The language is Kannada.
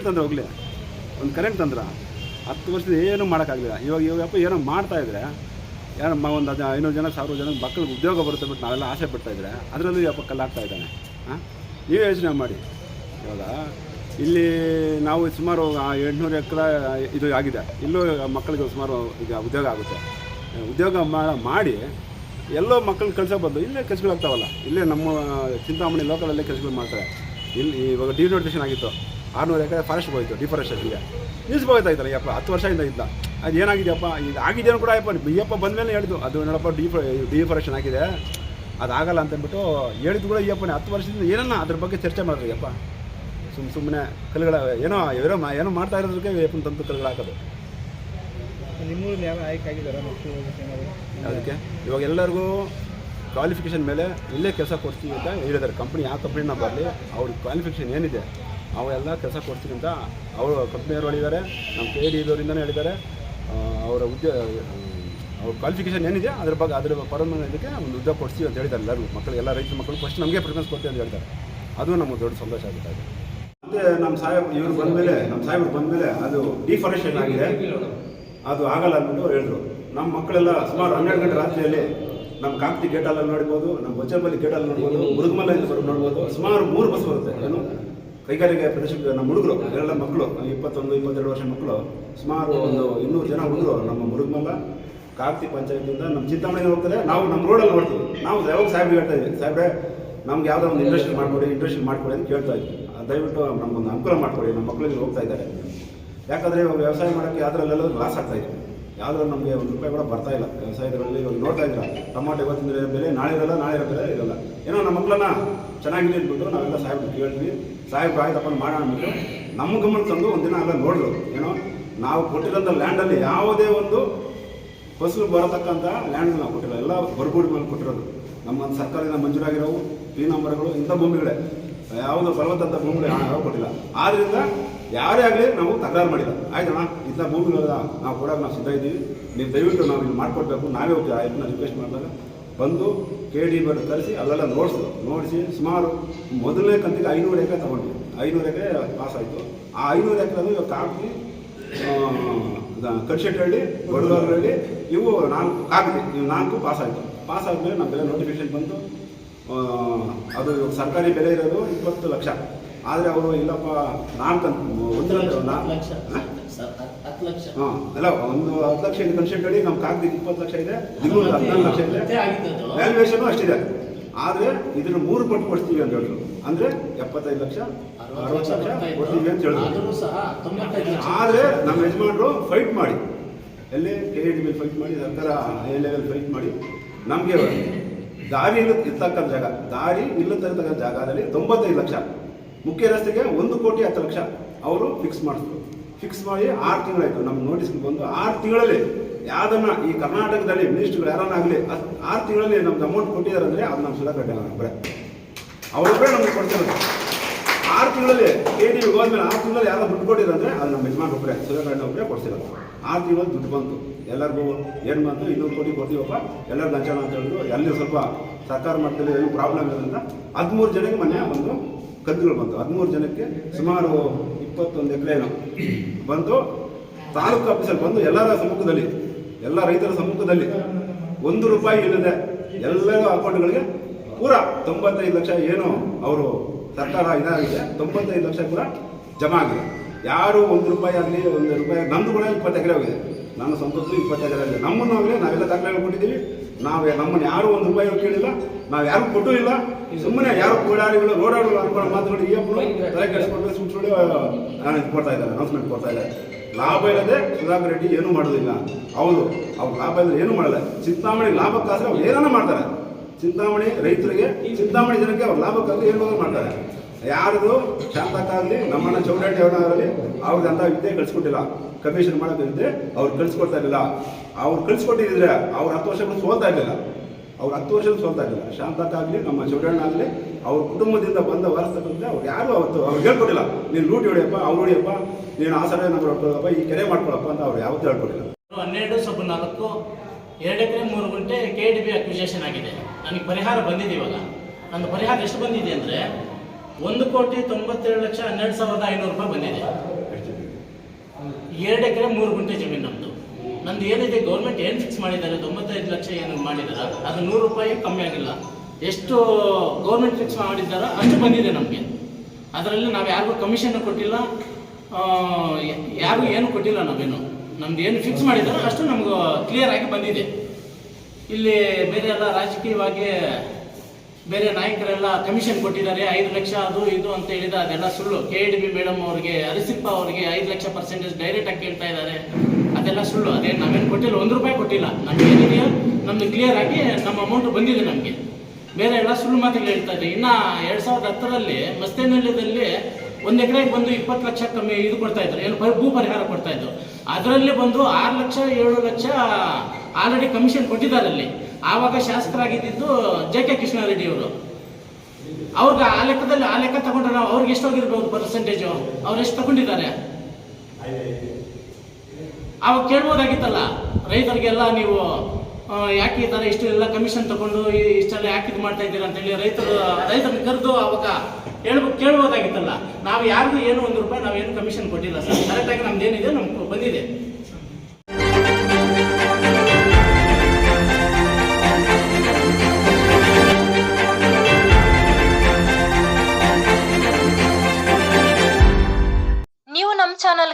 ಕರೆಂಟ್ ತಂದ್ರೆ ಹೋಗ್ಲಿ. ಒಂದು ಕರೆಂಟ್ ತಂದ್ರ ಹತ್ತು ವರ್ಷದ ಏನೂ ಮಾಡೋಕ್ಕಾಗಲಿಲ್ಲ. ಇವಾಗ ಇವಾಗಪ್ಪ ಏನೋ ಮಾಡ್ತಾ ಇದ್ರೆ, ಯಾರು ಒಂದು ಅದು ಐನೂರು ಜನ, ಸಾವಿರ ಜನ ಮಕ್ಕಳಿಗೆ ಉದ್ಯೋಗ ಬರುತ್ತೆ ಬಿಟ್ಟು ನಾವೆಲ್ಲ ಆಸೆ ಪಡ್ತಾ ಇದ್ರೆ ಅದರಲ್ಲೂ ಯಪ್ಪ ಕಲ್ಲಾಗ್ತಾ ಇದ್ದಾನೆ. ಹಾಂ ನೀವೇ ಯೋಚನೆ ಮಾಡಿ. ಇವಾಗ ಇಲ್ಲಿ ನಾವು ಸುಮಾರು ಎಂಟುನೂರು ಎಕರೆ ಇದು ಆಗಿದೆ. ಇಲ್ಲೂ ಮಕ್ಕಳಿಗೆ ಸುಮಾರು ಈಗ ಉದ್ಯೋಗ ಆಗುತ್ತೆ. ಉದ್ಯೋಗ ಮಾಡಿ ಎಲ್ಲೋ ಮಕ್ಕಳನ್ನ ಕಳ್ಸೋ ಬದಲು ಇಲ್ಲೇ ಕೆಲಸಗಳಾಗ್ತಾವಲ್ಲ ಇಲ್ಲೇ ನಮ್ಮ ಚಿಂತಾಮಣಿ ಲೋಕಲಲ್ಲೇ ಕೆಲಸಗಳು ಮಾಡ್ತಾರೆ. ಇಲ್ಲಿ ಇವಾಗ ಡಿನೋಟೇಷನ್ ಆಗಿತ್ತು. ಆರುನೂರು ಎಕರೆ ಫಾರೆಸ್ಟ್ ಹೋಯ್ತು ಡಿಫಾರೆಸ್ಟೇಷನ್ಗೆ ಇದ್ದಾರೆ ಯಪ್ಪ ಹತ್ತು ವರ್ಷದಿಂದ ಇಲ್ಲ. ಅದು ಏನಾಗಿದೆಯಪ್ಪ? ಇದು ಆಗಿದೆಯೋ ಕೂಡ ಯಪ್ಪ ಬಂದ ಮೇಲೆ ಹೇಳಿದ್ದು. ಅದು ನೋಡಪ್ಪ ಡಿಫ ಡಿಫಾರೆಸ್ಟೇಷನ್ ಆಗಿದೆ. ಅದಾಗಲ್ಲ ಅಂತಂದ್ಬಿಟ್ಟು ಹೇಳಿದ್ದು ಕೂಡ ಯಪ್ಪನೇ ಹತ್ತು ವರ್ಷದಿಂದ ಏನನ್ನ ಅದ್ರ ಬಗ್ಗೆ ಚರ್ಚೆ ಮಾಡಿದ್ರಿ ಯಪ್ಪ ಸುಮ್ಮ ಸುಮ್ಮನೆ ಕಲ್ಲುಗಳ ಏನೋ ಏನೋ ಏನೋ ಮಾಡ್ತಾ ಇರೋದಕ್ಕೆ ಯಪ್ಪನ ತಂತು ಕಲ್ಗಳು ಹಾಕೋದು. ಅದಕ್ಕೆ ಇವಾಗ ಎಲ್ಲರಿಗೂ ಕ್ವಾಲಿಫಿಕೇಷನ್ ಮೇಲೆ ಇಲ್ಲೇ ಕೆಲಸ ಕೊಡ್ತೀವಿ ಅಂತ ಹೇಳಿದ್ದಾರೆ. ಕಂಪ್ನಿ ಯಾವ ಕಂಪ್ನಿನ ಬರಲಿ ಅವ್ರ ಕ್ವಾಲಿಫಿಕೇಷನ್ ಏನಿದೆ? ಅವೆಲ್ಲ ಕೆಲಸ ಕೊಡ್ತೀನಿ ಅಂತ ಅವರು ಕಂಪ್ನಿಯವರು ಹೇಳಿದ್ದಾರೆ, ನಮ್ಮ ಕೆ ಡಿ ಇದವರಿಂದನೇ ಹೇಳಿದ್ದಾರೆ. ಅವರ ಉದ್ಯೋಗ ಅವ್ರ ಕ್ವಾಲಿಫಿಕೇಷನ್ ಏನಿದೆ, ಅದ್ರ ಬಗ್ಗೆ, ಅದ್ರ ಇದಕ್ಕೆ ಒಂದು ಉದ್ಯೋಗ ಕೊಡ್ತೀವಿ ಅಂತ ಹೇಳಿದ್ದಾರೆ ಎಲ್ಲರೂ. ಮಕ್ಕಳು, ಎಲ್ಲ ರೈತರ ಮಕ್ಕಳು ಫಸ್ಟ್ ನಮಗೆ ಪ್ರಿಫರೆನ್ಸ್ ಕೊಡ್ತೀವಿ ಅಂತ ಹೇಳ್ತಾರೆ ಅದು ನಮಗೆ ದೊಡ್ಡ ಸಂತೋಷ ಆಗುತ್ತೆ ಮತ್ತೆ ನಮ್ಮ ಸಾಹೇಬ್, ಇವ್ರು ಬಂದಮೇಲೆ, ನಮ್ಮ ಸಾಹೇಬ್ರು ಬಂದಮೇಲೆ ಅದು ಡಿಫಾರೆಸ್ಟೇಷನ್ ಆಗಿದೆ. ಅದು ಆಗಲ್ಲ ಅಂದ್ಬಿಟ್ಟು ಹೇಳಿದ್ರು. ನಮ್ಮ ಮಕ್ಕಳೆಲ್ಲ ಸುಮಾರು ಹನ್ನೆರಡು ಗಂಟೆ ರಾತ್ರಿಯಲ್ಲಿ ನಮ್ಮ ಕಾಕ್ತಿ ಗೇಟಲ್ಲಿ ನೋಡ್ಬೋದು, ನಮ್ಮ ಬೊಚ್ಚಂಬಲ್ಲಿ ಗೇಟಲ್ಲಿ ನೋಡ್ಬೋದು ಮುರುಗಮಲ್ಲಿ ಬರೋ ನೋಡ್ಬೋದು, ಸುಮಾರು ಮೂರು ಬಸ್ ಬರುತ್ತೆ. ಏನು? ಕೈಗಾರಿಕೆ ಪ್ರದೇಶಕ್ಕೆ ನಮ್ಮ ಹುಡುಗರು ಎಲ್ಲ ಮಕ್ಕಳು ಇಪ್ಪತ್ತೊಂದು, ಇಪ್ಪತ್ತೆರಡು ವರ್ಷ ಮಕ್ಕಳು. ಸುಮಾರು ಒಂದು ಇನ್ನೂರು ಜನ ಹುಡುಗರು ನಮ್ಮ ಮುರುಗಮಲ್ಲ, ಕಾರ್ತಿ ಪಂಚಾಯಿತಿಯಿಂದ ನಮ್ಮ ಚಿಂತಾಮಣಿ ಹೋಗ್ತಾರೆ ನಾವು ನಮ್ಮ ರೋಡಲ್ಲಿ ನೋಡ್ತೀವಿ. ನಾವು ಯಾವಾಗ ಸಾಹೇಬ್ ಹೇಳ್ತಾ ಇದ್ವಿ ಸಾಹೇಬ್ರೆ, ನಮ್ಗೆ ಯಾವುದೋ ಒಂದು ಇನ್ವೆಸ್ಟ್ ಮಾಡಿಕೊಡಿ ಇಂಟ್ರೆಸ್ಟ್ ಮಾಡಿಕೊಡಿ ಅಂತ ಕೇಳ್ತಾ ಇದ್ವಿ. ದಯವಿಟ್ಟು ನಮ್ಗೊಂದು ಅನುಕೂಲ ಮಾಡಿಕೊಡಿ. ನಮ್ಮ ಮಕ್ಕಳಿಗೆ ಹೋಗ್ತಾ ಇದ್ದಾರೆ. ಯಾಕಂದರೆ ಇವಾಗ ವ್ಯವಸಾಯ ಮಾಡೋಕ್ಕೆ ಅದರಲ್ಲೆಲ್ಲ ಲಾಸ್ ಆಗ್ತಾ ಇದೆ. ಯಾವುದ್ರಲ್ಲಿ ನಮಗೆ ಒಂದು ರೂಪಾಯಿ ಕೂಡ ಬರ್ತಾ ಇಲ್ಲ. ವ್ಯವಸಾಯದಲ್ಲಿ ಇವಾಗ ನೋಡ್ತಾ ಇಲ್ಲ ಟೊಮಾಟೊ ಇವತ್ತಿನ ಬೆಲೆ ನಾಳೆ ಇರಲ್ಲ, ನಾಳೆ ಇರೋ ಬೆಲೆ ಇರಲ್ಲ. ಏನೋ ನಮ್ಮ ಮಕ್ಕಳನ್ನ ಚೆನ್ನಾಗಿದೆ ಅಂದ್ಬಿಟ್ಟು ನಾವೆಲ್ಲ ಸಾಹೇಬ್ರು ಕೇಳಿದ್ವಿ ಸಾಹೇಬ್ರು, ಆಯ್ತಪ್ಪ ಮಾಡೋಣ ಅಂದ್ಬಿಟ್ಟು ನಮ್ಮ ಗಮನ ತಂದು ಒಂದಿನ ಎಲ್ಲ ನೋಡಿದ್ರು. ಏನೋ, ನಾವು ಕೊಟ್ಟಿರೋಂಥ ಲ್ಯಾಂಡಲ್ಲಿ ಯಾವುದೇ ಒಂದು ಫಸಲು ಬರತಕ್ಕಂಥ ಲ್ಯಾಂಡ್ ನಾವು ಕೊಟ್ಟಿಲ್ಲ. ಎಲ್ಲ ಬರ್ಬೋಡಿ ಮೇಲೆ ಕೊಟ್ಟಿರೋದು. ನಮ್ಮ ಸರ್ಕಾರದಿಂದ ಮಂಜೂರಾಗಿರೋವು ಪಿ ನಂಬರ್ಗಳು ಇಂಥ ಭೂಮಿಗಳೇ. ಯಾವುದು ಫಲವತ್ತಂಥ ಭೂಮಿಗಳು ಯಾರು ಕೊಟ್ಟಿಲ್ಲ. ಆದ್ದರಿಂದ ಯಾರೇ ಆಗಲಿ ನಾವು ತಕರಾರು ಮಾಡಿಲ್ಲ. ಆಯ್ತಣ್ಣ, ಇಂಥ ಭೂಮಿಗಳ ನಾವು ಕೊಡೋಕೆ ನಾವು ಸಿದ್ಧ ಇದ್ದೀವಿ. ನೀವು ದಯವಿಟ್ಟು ನಾವು ಇಲ್ಲಿ ಮಾಡಿಕೊಡ್ಬೇಕು. ನಾವೇ ಹೋಗ್ತೀವಿ ಆಯ್ತು ರಿಕ್ವೆಸ್ಟ್ ಮಾಡಿದಾಗ ಬಂದು ಕೆ ಡಿ ಬರ್ ತರಿಸಿ ಅಲ್ಲೆಲ್ಲ ನೋಡಿಸಿದ್ರು ನೋಡಿಸಿ ಸುಮಾರು ಮೊದಲನೇ ಕಂತಿಗೆ ಐನೂರು ಎಕರೆ ತಗೊಂಡ್ವಿ. ಐನೂರು ಎಕರೆ ಪಾಸ್ ಆಯಿತು. ಆ ಐನೂರು ಎಕರೆ ಇವಾಗ ಕಾಪಿ ಕಡ್ಶೆಟ್ಟಹಳ್ಳಿ ಬಡಗರಹಳ್ಳಿ ಇವು ನಾಲ್ಕು ಕಾಪಿ ಇವು ನಾಲ್ಕು ಪಾಸ್ ಆಯಿತು. ಪಾಸ್ ಆದಮೇಲೆ ನಮ್ಮ ಬೆಲೆ ನೋಟಿಫಿಕೇಶನ್ ಬಂತು. ಅದು ಸರ್ಕಾರಿ ಬೆಲೆ ಇರೋದು ಇಪ್ಪತ್ತು ಲಕ್ಷ. ಆದರೆ ಅವರು ಇಲ್ಲಪ್ಪ ನಾಲ್ಕು ನಾಲ್ಕು ಲಕ್ಷ. ಹತ್ತು ಲಕ್ಷ. ಹಾಂ ಅಲ್ಲ ಒಂದು ಹತ್ತು ಲಕ್ಷ ಇದೆ ಕನ್ಸೆಂಟ್ ನಮ್ಮ ಕಾಗದ ಇಪ್ಪತ್ತು ಲಕ್ಷ ಇದೆ ನಿಮ್ಮದು ಹದಿನಾಲ್ಕು ಲಕ್ಷ ಇದೆ. ವ್ಯಾಲ್ಯೂಯೇಷನ್ ಅಷ್ಟಿದೆ ಆದರೆ ಇದನ್ನು ಮೂರು ಪಟ್ಟು ಕೊಡ್ತೀವಿ ಅಂತ ಹೇಳಿದ್ರು. ಅಂದರೆ ಎಪ್ಪತ್ತೈದು ಲಕ್ಷ ಅರವತ್ತು ಲಕ್ಷ. ಕೊಡ್ತೀವಿ ಅಂತ ಹೇಳಿದ್ರು. ಆದರೂ ನಮ್ಮ ಯಜಮಾನರು ಫೈಟ್ ಮಾಡಿ. ಎಲ್ಲಿ? ಕೆ ಎ ಡಿ ಮೇಲೆ ಫೈಟ್ ಮಾಡಿ ಸರ್ಕಾರ ಹೈ ಲೆವೆಲ್ ಫೈಟ್ ಮಾಡಿ. ನಮಗೆ ದಾರಿ ಇರ್ತಕ್ಕಂಥ ಜಾಗ ದಾರಿ ಇಲ್ಲತಕ್ಕಂಥ ಜಾಗದಲ್ಲಿ ತೊಂಬತ್ತೈದು ಲಕ್ಷ. ಮುಖ್ಯ ರಸ್ತೆಗೆ ಒಂದು ಕೋಟಿ ಹತ್ತು ಲಕ್ಷ. ಅವರು ಫಿಕ್ಸ್ ಮಾಡಿದ್ರು ಫಿಕ್ಸ್ ಮಾಡಿ ಆರು ತಿಂಗಳಾಯ್ತು. ನಮ್ಮ ನೋಟಿಸ್ ಬಂದು ಆರು ತಿಂಗಳಲ್ಲಿ ಯಾವ್ದನ್ನ ಈ ಕರ್ನಾಟಕದಲ್ಲಿ ಮಿನಿಸ್ಟ್ರುಗಳು ಯಾರನ್ನಾಗಲಿ ಆರು ತಿಂಗಳಲ್ಲಿ ನಮ್ಗೆ ಅಮೌಂಟ್ ಕೊಟ್ಟಿದ್ದಾರೆ ಅಂದರೆ ಅದು ನಮ್ಮ ಸುಧಾಕರ್ ಒಬ್ಬರೇ ಅವರೊಬ್ಬರೇ ನಮ್ಗೆ ಕೊಡ್ತಿರೋದು ಆರು ತಿಂಗಳಲ್ಲಿ ಕೆ ಡಿ ಹೋದ್ಮೇಲೆ ಆರು ತಿಂಗಳಲ್ಲಿ ಯಾರೋ ದುಡ್ಡು ಕೊಟ್ಟಿರಂದ್ರೆ ಅದು ನಮ್ಮ ಯಜಮಾನ್ ಒಬ್ಬರೇ ಸುಧಾಕರ್ ಒಬ್ಬರೇ ಕೊಡ್ಸಿರೋದು. ಆರು ತಿಂಗಳಲ್ಲಿ ದುಡ್ಡು ಬಂತು. ಎಲ್ಲರಿಗೂ ಏನು ಬಂತು? ಇನ್ನೂರು ಕೋಟಿ ಕೊಡ್ತೀವಪ್ಪ. ಎಲ್ಲರಿಗೂ ಹಂಚೋಣ ಅಂತ ಹೇಳಿದ್ರು ಎಲ್ಲಿ ಸ್ವಲ್ಪ ಸರ್ಕಾರ ಮಟ್ಟದಲ್ಲಿ ಏನು ಪ್ರಾಬ್ಲಮ್ ಇರೋದ್ರಿಂದ ಹದಿಮೂರು ಜನಕ್ಕೆ ಮನೆ ಒಂದು ಕಂತುಗಳು ಬಂತು ಹದಿಮೂರು ಜನಕ್ಕೆ ಸುಮಾರು ಇಪ್ಪತ್ತೊಂದು ಎಕರೆ ಏನೋ ಬಂತು ತಾಲೂಕು ಆಫೀಸಲ್ಲಿ ಬಂದು ಎಲ್ಲರ ಸಮ್ಮುಖದಲ್ಲಿ, ಎಲ್ಲ ರೈತರ ಸಮ್ಮುಖದಲ್ಲಿ ಒಂದು ರೂಪಾಯಿ ಇಲ್ಲದೆ ಎಲ್ಲರ ಅಕೌಂಟ್ಗಳಿಗೆ ಪೂರ ತೊಂಬತ್ತೈದು ಲಕ್ಷ ಏನು ಅವರು ಸರ್ಕಾರ ಇದಾಗಿದೆ, ತೊಂಬತ್ತೈದು ಲಕ್ಷ ಕೂಡ ಜಮಾ ಆಗಿದೆ. ಯಾರು ಒಂದು ರೂಪಾಯಿ ಆಗಲಿ, ಒಂದು ರೂಪಾಯಿ ನಮ್ಮದು ಕೂಡ ಇಪ್ಪತ್ತು ಎಕರೆ ಹೋಗಿದೆ. ನಾನು ಸಂಪತ್ತು ಇಪ್ಪತ್ತು ಎಕರೆ ಆಗಿದೆ. ನಮ್ಮನ್ನು ಆಗಲಿ ನಾವೆಲ್ಲ ದಾಖಲೆ ಕೊಟ್ಟಿದ್ದೀವಿ. ನಾವು ನಮ್ಮನ್ನು ಯಾರು ಒಂದು ರೂಪಾಯಿ ಕೇಳಿಲ್ಲ, ನಾವು ಯಾರು ಕೊಟ್ಟೂ ಇಲ್ಲ. ಸುಮ್ಮನೆ ಯಾರು ಓಡಾಡಿಗಳು ಓಡಾಡಲು ಅನ್ಕೊಳ್ಳೋ ಮಾತುಗಳು ಈ ಅಪ್ಪಳು ತಲೆ ಕೆಡಿಸ್ಕೊಂಡು ಸುಳ್ಳು ಕೊಡ್ತಾ ಇದ್ದಾರೆ ಅನೌನ್ಸ್ಮೆಂಟ್ ಕೊಡ್ತಾ ಇದ್ದಾರೆ. ಲಾಭ ಇಲ್ಲದೆ ಸುಧಾಕರ್ ರೆಡ್ಡಿ ಏನೂ ಮಾಡೋದಿಲ್ಲ. ಹೌದು, ಅವ್ರು ಲಾಭ ಇಲ್ಲದೆ ಏನೂ ಮಾಡಲ್ಲ. ಚಿಂತಾಮಣಿ ಲಾಭಕ್ಕಾದ್ರೆ ಅವ್ರು ಏನಾನ ಮಾಡ್ತಾರೆ. ಚಿಂತಾಮಣಿ ರೈತರಿಗೆ, ಚಿಂತಾಮಣಿ ಜನಕ್ಕೆ ಅವ್ರು ಲಾಭಕ್ಕಾದ್ರೆ ಏನು ಬೇಕಾದ್ರೂ ಮಾಡ್ತಾರೆ ಯಾರ್ದು ಆಗಲಿ, ನಮ್ಮಣ್ಣ ಚೌಡಾಟಿ ಅವರಾಗಲಿ ಅವ್ರಿಗೆ ಅಂತ ವಿದ್ಯೆ ಕಳ್ಸಿಕೊಟ್ಟಿಲ್ಲ. ಕಮಿಷನ್ ಮಾಡೋದಿದ್ರೆ ಅವ್ರು ಕಳ್ಸಿಕೊಡ್ತಾ ಇರಲಿಲ್ಲ. ಅವ್ರು ಕಳ್ಸಿಕೊಟ್ಟಿದ್ರೆ ಅವ್ರು ಹತ್ತು ವರ್ಷಗಳು ಸೋಲ್ತಾ ಇರಲಿಲ್ಲ. ಅವ್ರು ಹತ್ತು ವರ್ಷ ಸೋಲ್ತಾ ಇರಲಿಲ್ಲ. ಶಾಂತಕ್ಕಾಗಲಿ ನಮ್ಮ ಚೌಡಣ್ಣ ಆಗಲಿ, ಅವ್ರ ಕುಟುಂಬದಿಂದ ಬಂದ ವಾರಸ್ತಕ್ಕಂತೆ ಅವ್ರು ಯಾರು ಅವತ್ತು ಅವ್ರು ಹೇಳ್ಕೊಟ್ಟಿಲ್ಲ. ನೀನು ಲೂಟಿ ಹೊಡಿಯಪ್ಪ, ಅವ್ರು ಹೊಡಿಯಪ್ಪ, ನೀನು ಆ ಸರ್ವೆ ನಂಬರ್ ಹೊಡ್ಕೊಳಪ್ಪ ಈ ಕೆರೆ ಮಾಡ್ಕೊಳಪ್ಪ ಅಂತ ಅವ್ರು ಯಾವತ್ತೂ ಹೇಳ್ಕೊಟ್ಟಿಲ್ಲ. ಹನ್ನೆರಡು, ಸಬ್ ನಾಲ್ಕು, ಎರಡು ಎಕರೆ ಮೂರು ಗುಂಟೆ ಕೆ ಡಿ ಬಿ ಅಕ್ವಿಸೇಷನ್ ಆಗಿದೆ. ನನಗೆ ಪರಿಹಾರ ಬಂದಿದೆ ಇವಾಗ. ನನ್ನ ಪರಿಹಾರ ಎಷ್ಟು ಬಂದಿದೆ ಅಂದರೆ ಒಂದು ಕೋಟಿ ತೊಂಬತ್ತೇಳು ಲಕ್ಷ ಹನ್ನೆರಡು ಸಾವಿರದ ಐನೂರು ರೂಪಾಯಿ ಬಂದಿದೆ. ಎರಡು ಎಕರೆ ಮೂರು ಗುಂಟೆ ಜಮೀನು ನಮ್ಮದು ನಂದು ಏನಿದೆ ಗೌರ್ಮೆಂಟ್ ಏನು ಫಿಕ್ಸ್ ಮಾಡಿದ್ದಾರೆ, ತೊಂಬತ್ತೈದು ಲಕ್ಷ ಏನು ಮಾಡಿದಾರ ಅದು ನೂರು ರೂಪಾಯಿ ಕಮ್ಮಿ ಆಗಿಲ್ಲ. ಎಷ್ಟು ಗೌರ್ಮೆಂಟ್ ಫಿಕ್ಸ್ ಮಾಡಿದ್ದಾರೋ ಅಷ್ಟು ಬಂದಿದೆ ನಮಗೆ. ಅದರಲ್ಲಿ ನಾವು ಯಾರಿಗೂ ಕಮಿಷನ್ ಕೊಟ್ಟಿಲ್ಲ ಯಾರಿಗೂ ಏನು ಕೊಟ್ಟಿಲ್ಲ ನಾವೇನು. ನಮ್ದು ಏನು ಫಿಕ್ಸ್ ಮಾಡಿದ್ದಾರೋ ಅಷ್ಟು ನಮ್ಗೆ ಕ್ಲಿಯರ್ ಆಗಿ ಬಂದಿದೆ. ಇಲ್ಲಿ ಬೇರೆ ಎಲ್ಲ ರಾಜಕೀಯವಾಗಿ ಬೇರೆ ನಾಯಕರೆಲ್ಲ ಕಮಿಷನ್ ಕೊಟ್ಟಿದ್ದಾರೆ, ಐದು ಲಕ್ಷ ಅದು ಇದು ಅಂತ ಹೇಳಿದ ಅದೆಲ್ಲ ಸುಳ್ಳು. ಕೆ ಡಿ ಬಿ ಮೇಡಮ್ ಅವರಿಗೆ, ಹರಿಸಿಪ್ಪ ಅವರಿಗೆ ಐದು ಲಕ್ಷ ಪರ್ಸೆಂಟೇಜ್ ಡೈರೆಕ್ಟ್ ಆಗಿ ಕೇಳ್ತಾ ಇದ್ದಾರೆ. ಅದೆಲ್ಲ ಸುಳ್ಳು. ಅದೇ ನಾವೇನು ಕೊಟ್ಟಿಲ್ಲ, ಒಂದು ರೂಪಾಯಿ ಕೊಟ್ಟಿಲ್ಲ. ನಮ್ಗೆ ಏನಿದೆಯೋ ನಮ್ದು ಕ್ಲಿಯರ್ ಆಗಿ ನಮ್ಮ ಅಮೌಂಟ್ ಬಂದಿದೆ ನಮಗೆ. ಬೇರೆ ಎಲ್ಲ ಸುಳ್ಳು ಮಾತ್ರ ಹೇಳ್ತಾ ಇದ್ದಾರೆ ಇನ್ನ ಎರಡು ಸಾವಿರದ ಹತ್ತರಲ್ಲಿ ಮಸ್ತೇನಹಳ್ಳಿಯಲ್ಲಿ ಒಂದು ಎಕರೆಗೆ ಬಂದು ಇಪ್ಪತ್ತು ಲಕ್ಷ ಕಮ್ಮಿ ಇದು ಕೊಡ್ತಾ ಇದ್ರು. ಏನು ಭೂ ಪರಿಹಾರ ಕೊಡ್ತಾ ಇದ್ರು. ಅದರಲ್ಲಿ ಬಂದು ಆರು ಲಕ್ಷ, ಏಳು ಲಕ್ಷ ಆಲ್ರೆಡಿ ಕಮಿಷನ್ ಕೊಟ್ಟಿದ್ದಾರೆ ಅಲ್ಲಿ ಆವಾಗ ಶಾಸಕರಾಗಿದ್ದು ಜೆ ಕೆ ಕೃಷ್ಣಾರೆಡ್ಡಿ ಅವರು ಅವ್ರಿಗೆ ಆ ಲೆಕ್ಕದಲ್ಲಿ ಆ ಲೆಕ್ಕ ತಗೊಂಡ್ರೆ ನಾವು ಅವ್ರಿಗೆ ಎಷ್ಟು ಹೋಗಿರ್ಬೋದು ಪರ್ಸೆಂಟೇಜು ಅವ್ರು ಎಷ್ಟು ತಗೊಂಡಿದ್ದಾರೆ? ಅವಾಗ ಕೇಳ್ಬೋದಾಗಿತ್ತಲ್ಲ? ರೈತರಿಗೆಲ್ಲ ನೀವು ಯಾಕೆ ಈ ಥರ ಇಷ್ಟು ಎಲ್ಲ ಕಮಿಷನ್ ತಗೊಂಡು ಇಷ್ಟೆಲ್ಲ ಯಾಕೆ ಇದು ಮಾಡ್ತಾ ಇದ್ದೀರಾ ಅಂತೇಳಿ ರೈತರು ರೈತರಿಗೆ ಕರೆದು ಅವಾಗ ಹೇಳ್ಬೇಕು ಕೇಳ್ಬೋದಾಗಿತ್ತಲ್ಲ. ನಾವು ಯಾರಿಗೂ ಏನು ಒಂದು ರೂಪಾಯಿ, ನಾವೇನು ಕಮಿಷನ್ ಕೊಟ್ಟಿಲ್ಲ ಸರ್. ಕರೆಕ್ಟಾಗಿ ನಮ್ದು ಏನಿದೆ ನಮ್ಗೆ ಬಂದಿದೆ.